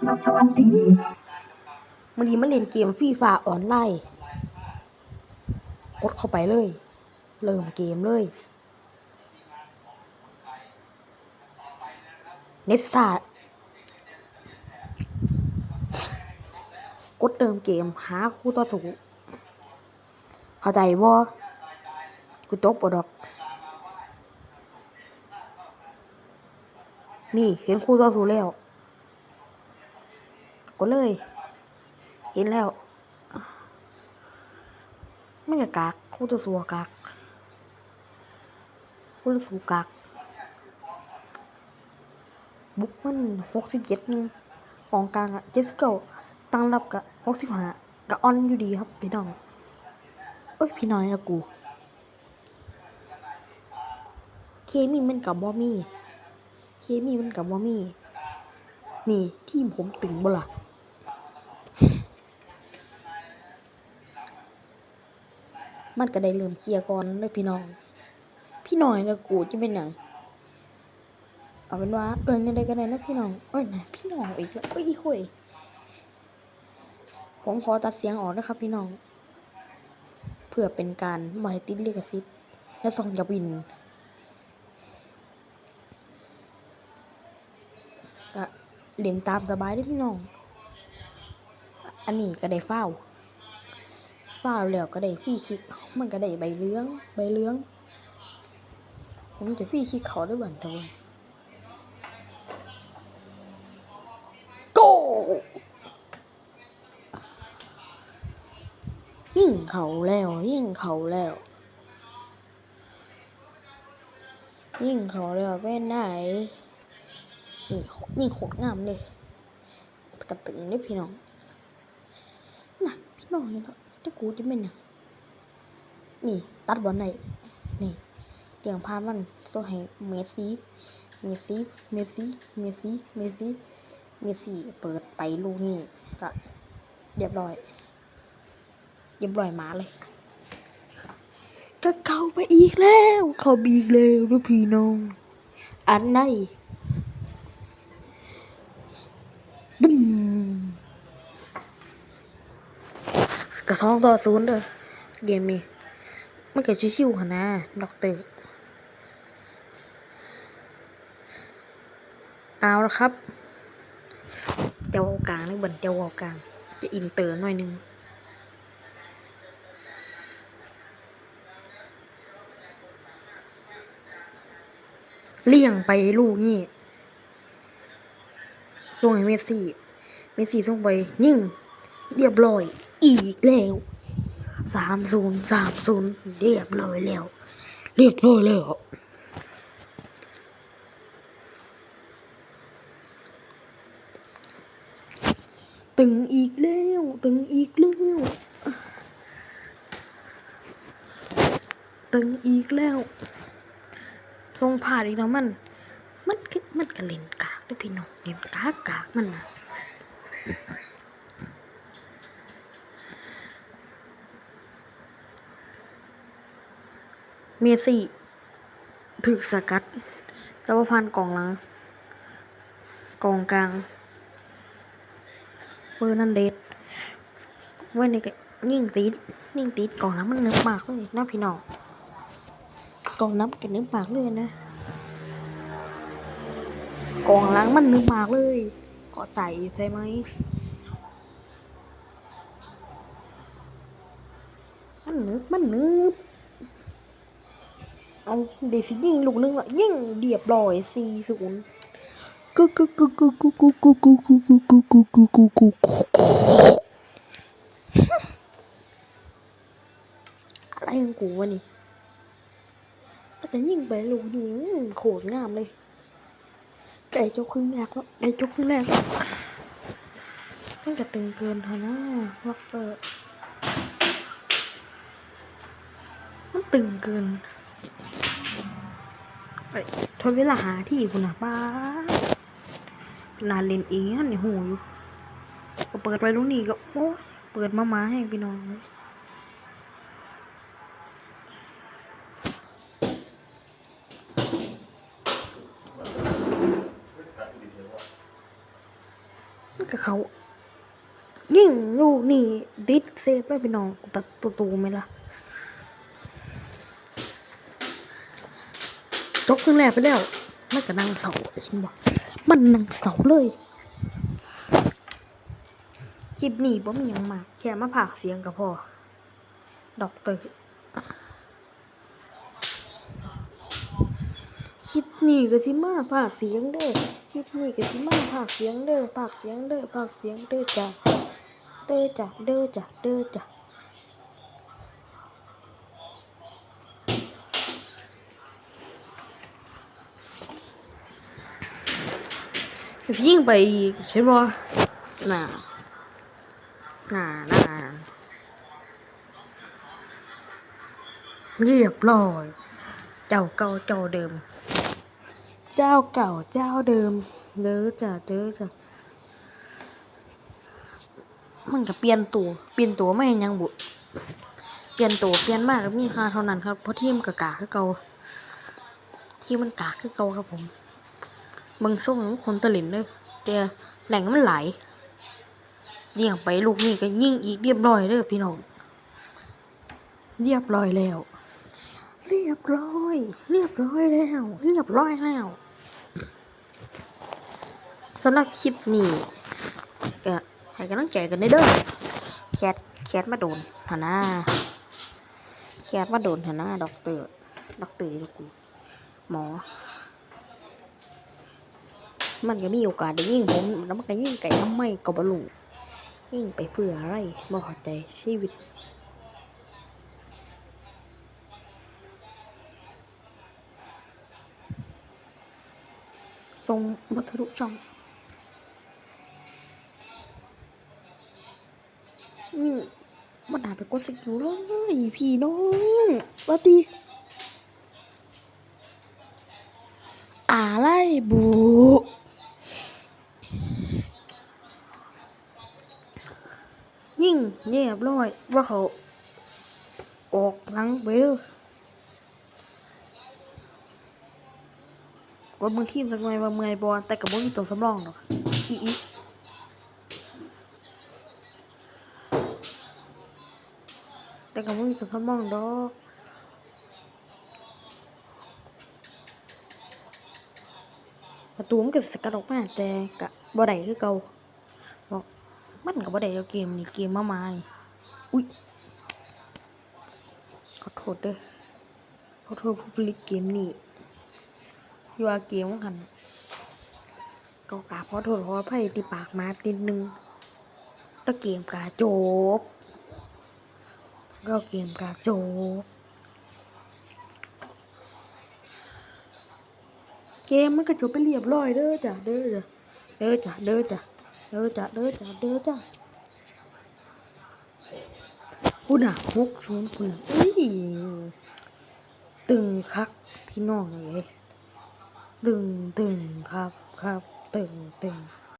สวัสดีมันดีมาเล่นเกมฟรีฟาออนไลน์ กดเข้าไปเลย เริ่มเกมเลย เน็ตซากดเติมเกมหาคู่ต่อสู้เข้าใจบ่กูจบบ่ดอก นี่เห็นคู่ต่อสู้แล้ว กดเลย เห็นแล้วไม่กะกากคู่ต่อสู้กากคู่ต่อสู้กากบุกมันหกสิบเจ็ดนึงกองกลางอะเจ็ดสิบเก้าตั้งรับกะหกสิบห้ากะออนอยู่ดีครับพี่น้องเอ้ยพี่น้อยนะกู เคมีมันกับบอมี่เคมีมันกับบอมี่นี่ทีมผมตึงบ่ล่ะ มันก็ได้เริ่มเคลียร์ก่อนเลยพี่น้อง พี่น้อยนะกูจะเป็นหยังเอาเป็นว่าเอินยังไงก็ได้นะพี่น้องเอ้ยนะพี่น้องอีกแล้วเอ้ยอีคุยผมขอตัดเสียงออกนะครับพี่น้อง เพื่อเป็นการม่ให้ติดลิขสิทธิ์และส่งจะบินก็เล่นตามสบายเด้พี่น้อง อันนี้ก็ได้เฝ้า ฟ้าวแล้วก็ได้ฟรีคิก มันก็ได้ใบเหลื้อง ใบเหลื้อง ผมจะฟรีคิกเขาด้วยบันเทาโกยิ่งเขาแล้ว ยิ่งเขาแล้ว ยิ่งเขาแล้วเป็นไหนยิ่งโคตรงามเลยกระตึงเลยพี่น้องน่ะพี่น้องเนาะ จะกูจะเป็นน่ะนี่ ตัดบอลไหนนี่เตียงพามันโซให้เมสซี่ เมสซี่ เมสซี่ เมสซี่ เมสซี่ เมสซี่ เปิดไปลูกนี่ก็เรียบร้อยเรียบร้อยมาเลย ก็เข้าไปอีกแล้ว เข้าไปอีกแล้วด้วยพี่น้อง อันไหนดึม กระท้องต่อศูนย์เด้อเกมนี้มันก็ชิวๆค่ะนะด็อกเตอร์เอาละครับ เจ้าเอากลางนี่เบิ่นเจ้าเอากลาง จะอินเตอร์หน่อยนึงเลี่ยงไปลูกนี่ส่งให้เมสซี่ เมสซี่ส่งไป ยิ่ง เรียบร้อย อีกแล้วสามศูนย์สามศูนย์เรียบร้อยแล้ว เรียบร้อยแล้วตึงอีกแล้วตึงอีกแล้วตึงอีกแล้วทรงผ่านอีกแล้วมัน มันมันก็เล่นกากด้วยพี่น้องเล่นกากกากมันนะ เมสซี่ถึกสกัดแต่ว่าพันกองหลัง กองกลางเฟอร์นันเดสเว้นี่ก็ยิ่งติดยิ่งติดกองน้ำมันนึกมากเลยนะพี่น้องกองน้ำกันนึกมากเลยนะกองหล้างมันนึกมากเลยกาะใจใช่ไหมมันนึกมันนึก เอาเดยวสิยิงลูกนึงละยิงเรียบร้อยสี่ศูนย์กูกูกูกูกูกูกูกูกูกูกูกูกูกูกูกูอะไรของกูวะนี่แต่ก็ยิงไปลูกยิงโคตรงามเลยไก่จกครึ่งแรกแล้วไก่จกครึ่งแรกแล้วมันจะตึงเกินเถอะนะวักเตอร์มันตึงเกิน ไปทนเวลาหาที่คุณนะป้าลานเล่นเองนนี่โหอยู่ก็เปิดไปรู้นี่ก็โอ้ยเปิดมามาให้พี่น้องเลยมักับเขายิ่งลูกนี่ดิดเซฟได้พี่น้องตัดตัวตูไหมล่ะ จกครึ่งแรกไปแล้วมันก็นั่งเสาเห็นบอกมันนั่งเสาเลยคลิปนี้บ่มีหยังมากแค่มาผากเสียงกับพ่อดอกเตอร์คลิปนี้ก็สิมาผากเสียงเด้อคลิปนี้ก็สิมาผากเสียงเด้อผากเสียงเด้อผากเสียงเด้อจ้ะเด้อจ้ะเด้อจ้ะเด้อจ้ะ ก็สิยิ่งไปอีกใช่บ่น่ะน่าน่าเรียบร้อย เจ้าเก่าเจ้าเดิม เจ้าเก่าเจ้าเดิมเด้อจ้ะเด้อจ้ะมันก็เปลี่ยนตัว เปลี่ยนตัวไม่เห็นหยังบุ เปลี่ยนตัวเปลี่ยนมากก็มีค่าเท่านั้นครับ เพราะทีมกากาคือเก่า ทีมมันกากคือเก่าครับผม เบิ่งส่งมันคนตะลินเลยแต่แหล่งมันไหลเลี้ยงไปลูกนี่ก็ยิ่งอีกเรียบร้อยเด้อพี่น้องเรียบร้อยแล้ว เรียบร้อย เรียบร้อยแล้ว เรียบร้อยแล้วสำหรับคลิปนี้ก็ให้กำลังใจกันเด้อแคทแคทมาโดนหาหน้าแคทมาโดนหาหน้าด็อกเตอร์ด็อกเตอร์กูหมอ มันก็มีโอกาสได้ยิ่งผมแล้วมันก็ยิ่งไก่ทำไมก็บรู้ยิ่งไปเพื่ออะไรบ่เข้าใจชีวิตทรงบัทะลุช่องนี่มันหาไปกดสกิลเลยพี่น้องว่าตีอะไรบุ เรียบร้อยว่าเขาออกหลังไปเด้อว่ามึงทีมสักหน่อยว่าเมื่อยบอลแต่กับมึงมีตัวสำรองดอกอีอีแต่กับมึงมีตัวสำรองดอกประตูมันก็สกัดออกมาแต่กะบ่ได้คือเก่าบอก มันก็บ่ได้แล้วเกมนี่เกมมามานี่อุ้ยขอโทษเด้อขอโทษผู้ผลิตเกมนี้ที่ว่าเกมของหันก็กราบขอโทษขออภัยที่ปากมานิดนึงแล้วเกมกาจบก็เกมกาจบเกมมันก็จบไปเรียบร้อยเด้อจ้ะเด้อจ้ะเด้อจ้ะเด้อจ้ะ เด้อจ้ะเด้อจ้ะเด้อจ้ะพูดอะหกศูนย์คุณอุ้ยตึงคักพี่น้องเลยตึงตึงครับครับตึงตึง